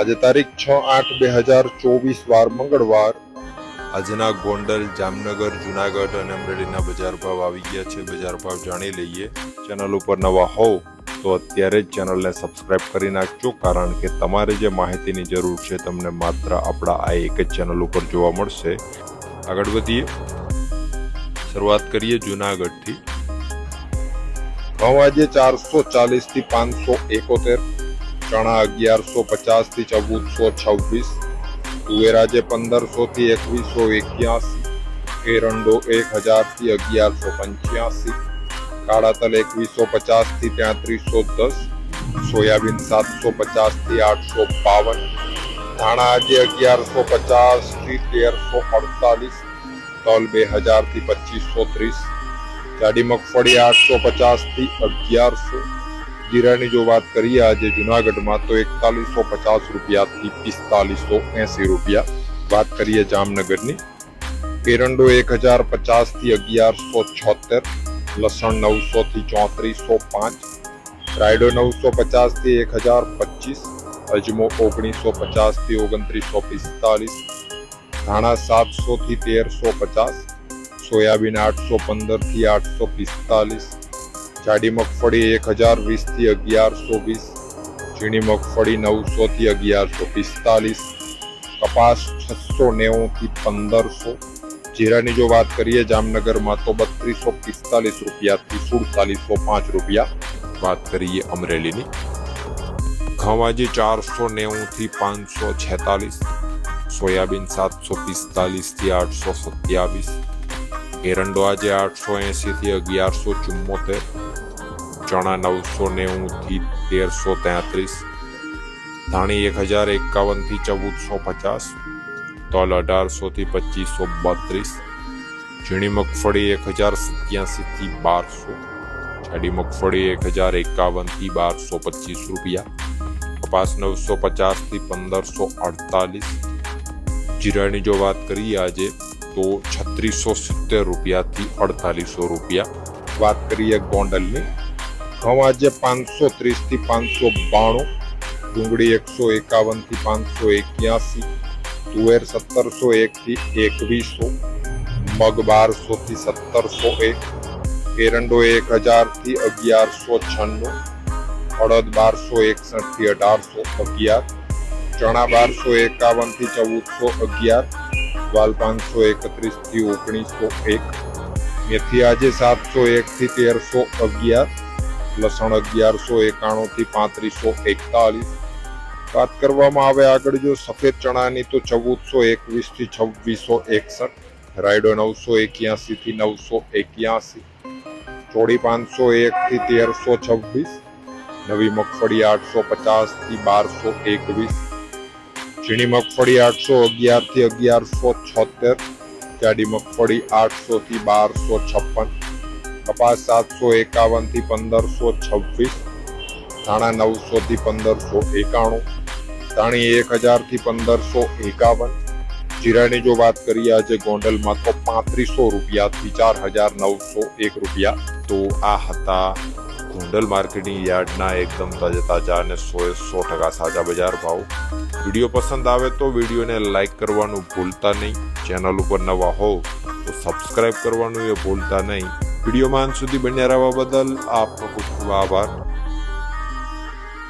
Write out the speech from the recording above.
આજે તારીખ છ આઠ બે હજાર ચોવીસ વાર મંગળવાર આજના ગોંડલ, જામનગર, જુનાગઢ અને અમરેલીના બજાર ભાવ આવી ગયા છે. બજાર ભાવ જાણી લઈએ. ચેનલ ઉપર નવા હોવ તો અત્યારે જ ચેનલને સબસ્ક્રાઇબ કરી નાખજો, કારણ કે તમારે જે માહિતીની જરૂર છે તમને માત્ર આપણા આ એક જ ચેનલ ઉપર જોવા મળશે. આગળ વધીએ. શરૂઆત કરીએ જુનાગઢથી. ભાવ આજે ચારસો ચાલીસથી પાંચસો એકોતેર. ચણા અગિયારસો પચાસથી ચૌદસો છવ્વીસ તુવેર આજે પંદરસો થી એકવીસો એક્યાસી, એરંડો એક હજારથી અગિયારસો પંચ્યાસી કાળા તલ એકવીસો પચાસથી તેત્રીસો દસ, સોયાબીન સાતસો પચાસથી આઠસો બાવન, ધાણા આજે અગિયારસો પચાસથી તેરસો અડતાલીસ, તલ બે હજારથી પચીસો ત્રીસ, જાડી મગફળી આઠસો પચાસથી અગિયારસો જીરાની જો વાત કરીએ, આજે જુનાગઢમાં તો એકતાલીસો પચાસ રૂપિયાથી પિસ્તાલીસો એસી રૂપિયા. વાત કરીએ જામનગરની. એરંડો એક હજાર પચાસથી અગિયારસો છોતેર, લસણ નવસોથી ચોત્રીસો પાંચ, રાયડો નવસો પચાસથી એક હજાર પચીસ, અજમો ઓગણીસો પચાસથી ઓગણત્રીસો પિસ્તાલીસ, ધાણા સાતસોથી તેરસો પચાસ, સોયાબીન આઠસો પંદરથી આઠસો પિસ્તાલીસ જાડી મગફળી એક હજાર વીસથી અગિયારસો વીસ, ઝીણી મગફળી નવસો થી અગિયારસો પિસ્તાલીસ, કપાસ છસો નેવું થી પંદરસો, જીરાની જો વાત કરીએ જામનગરમાં તો બત્રીસો પિસ્તાલીસ રૂપિયાથી સુડતાલીસો પાંચ રૂપિયા વાત કરીએ અમરેલીની. ઘઉં આજે ચારસો નેવું થી પાંચસો છેતાલીસ, સોયાબીન સાતસો પિસ્તાલીસથી આઠસો સત્યાવીસ એરંડો આજે આઠસો એંસી થી અગિયારસો ચુમ્મોતેર ચણા નવસો નેવું થી તેરસો તેત્રીસ, ધાણી એક હજાર એકાવનથી ચૌદસો પચાસ, તલ અઢારસો થી પચીસો બત્રીસ, ઝીણી મગફળી એક હજાર સત્યાસી થી બારસો, જાડી મગફળી એક હજાર એકાવનથી બારસો પચીસ રૂપિયા, કપાસ નવસો પચાસથી પંદરસો અડતાલીસ, જીરાની જો વાત કરીએ આજે તો છત્રીસો સિત્તેર રૂપિયાથી અડતાલીસો રૂપિયા. વાત કરીએ ગોંડલની. ઘઉં આજે પાંચસો ત્રીસથી પાંચસો બાણું, ડુંગળી એકસો એકાવનથી પાંચસો એક્યાસી, તુવેર સત્તરસો એકથી એકવીસો, મગ બારસોથી સત્તરસો એક, એરંડો એક હજારથી અગિયારસો છન્નું, અડદ બારસો એકસઠથી અઢારસો અગિયાર, ચણા બારસો એકાવનથી ચૌદસો અગિયાર વાલ પાંચસો એકત્રીસથી ઓગણીસો એક. મેથી આજે સાતસો એક થી તેરસો અગિયાર. લસણ અગિયારસો એકાણું થી પાંત્રીસો એકતાલીસ. વાત કરવામાં આવે આગળ જો સફેદ ચણાની તો ચૌદસો એકવીસથી છવ્વીસો એકસઠ. રાયડો નવસો એક્યાસી થી નવસો એક્યાસી. ચોડી પાંચસો એક થી તેરસો છવ્વીસ. નવી મગફળી આઠસો પચાસથી બારસો એકવીસ. ઝીણી મગફળી આઠસો અગિયારથી અગિયારસો છોતેર, જાડી મગફળી આઠસો થી બારસો છપ્પન, કપાસ સાતસો એકાવનથી પંદરસો છવ્વીસ, ધાણા નવસો થી પંદરસો એકાણું, ધાણી એક હજારથી પંદરસો એકાવન, જીરાની જો વાત કરીએ આજે ગોંડલમાં તો પાંત્રીસો રૂપિયાથી ચાર હજાર નવસો એક રૂપિયા તો આ હતા ગોંડલ માર્કેટિંગ યાર્ડના એકદમ તાજા તાજા અને સો સો ટકા સાજા બજાર ભાવ. વીડિયો પસંદ આવે તો વિડીયોને લાઇક કરવાનું ભૂલતા નહીં. ચેનલ ઉપર નવા હોવ તો સબસ્ક્રાઇબ કરવાનું એ ભૂલતા નહીં. વિડીયોમાં અંત સુધી બન્યા રહેવા બદલ આપનો ખૂબ ખૂબ આભાર.